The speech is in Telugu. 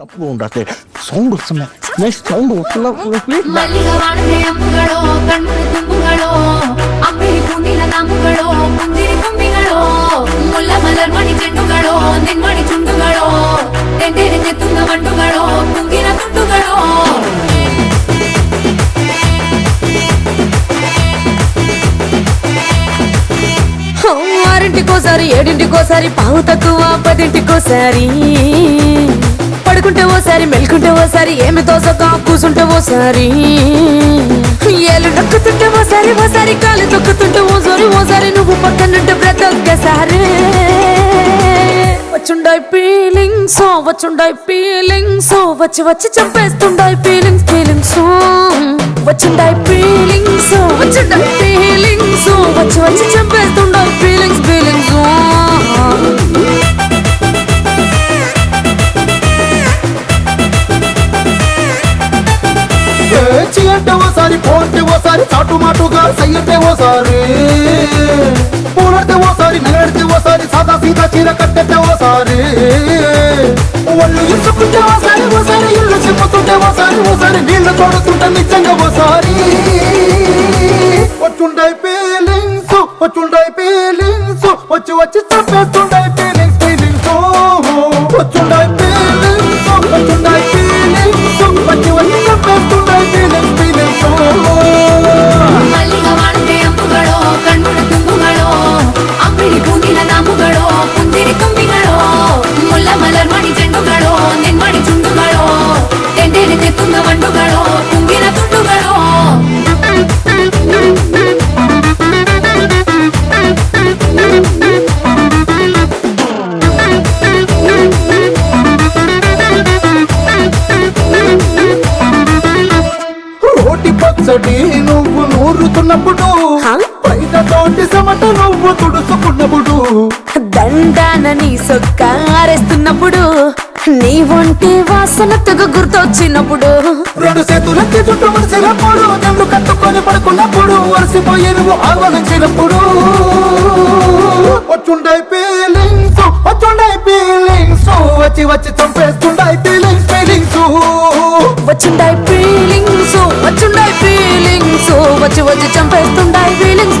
తప్పు ఉండదు సౌండ్ వస్తున్నాయి నెక్స్ట్ సౌండ్ వస్తుందా? ఆరింటికోసారి ఏడింటికోసారి పావు తక్కువ పదింటికోసారి. పడుకుంటే ఓసారి మెలుకుంటే ఓసారి ఏమి తోసక కూసుంటే ఓసారి. ఏలు నొక్కుతుంటే ఓసారి ఓసారి కాలు తొక్కుతుంటే ఓసారి ఓసారి నువ్వు పక్కనుంటే ప్రతి ఒక్కసారి. వచ్చుండాయి ఫీలింగ్స్ వచ్చుండాయి ఫీలింగ్స్ వచ్చి వచ్చి చంపేస్తుండాయి ఫీలింగ్స్ ఫీలింగ్స్ వచ్చుండాయి ఫీలింగ్స్ వచ్చుండాయి ఫీలింగ్స్ వచ్చి వచ్చి చంపేస్తుండాయి చీ అంటే ఓసారి పోతే ఓసారి చాటు మాటుగా సయ్యంటే ఓసారి. పూలడితే ఓసారి నగడితే ఓసారి సాదా సీదా చీర కట్టెతే ఓసారి. ఒళ్ళు ఇచ్చుకుంటే ఓసారి ఓసారి ఇల్లు చిమ్ముతుంటే ఓసారి ఓసారి నీళ్ళు చూడుతుంటే నిజంగా ఓసారి. వచ్చుండాయి ఫీలింగ్స్ వచ్చుండాయి ఫీలింగ్స్ వచ్చి వచ్చి చంపేస్తుండాయి పచ్చడి నువ్వు నూరుతున్నప్పుడు తోటి సమట నువ్వు తుడుచుకున్నప్పుడు దండాన నీ సొక్క ఆరేస్తున్నప్పుడు నీ ఒంటి వాసన తెగ గుర్తొచ్చినప్పుడు. రెండు చేతులకి చుట్టూ మడిచినప్పుడు జండు కట్టుకొని పడుకున్నప్పుడు వలసిపోయి నువ్వు ఆలోచించినప్పుడు వచ్చుండాయి ఫీలింగ్స్ వచ్చుండాయి ఫీలింగ్స్ వచ్చి వచ్చి చంపేస్తుండాయి సో వచ్చి వచ్చి చంపేస్తుండాయి ఫీలింగ్స్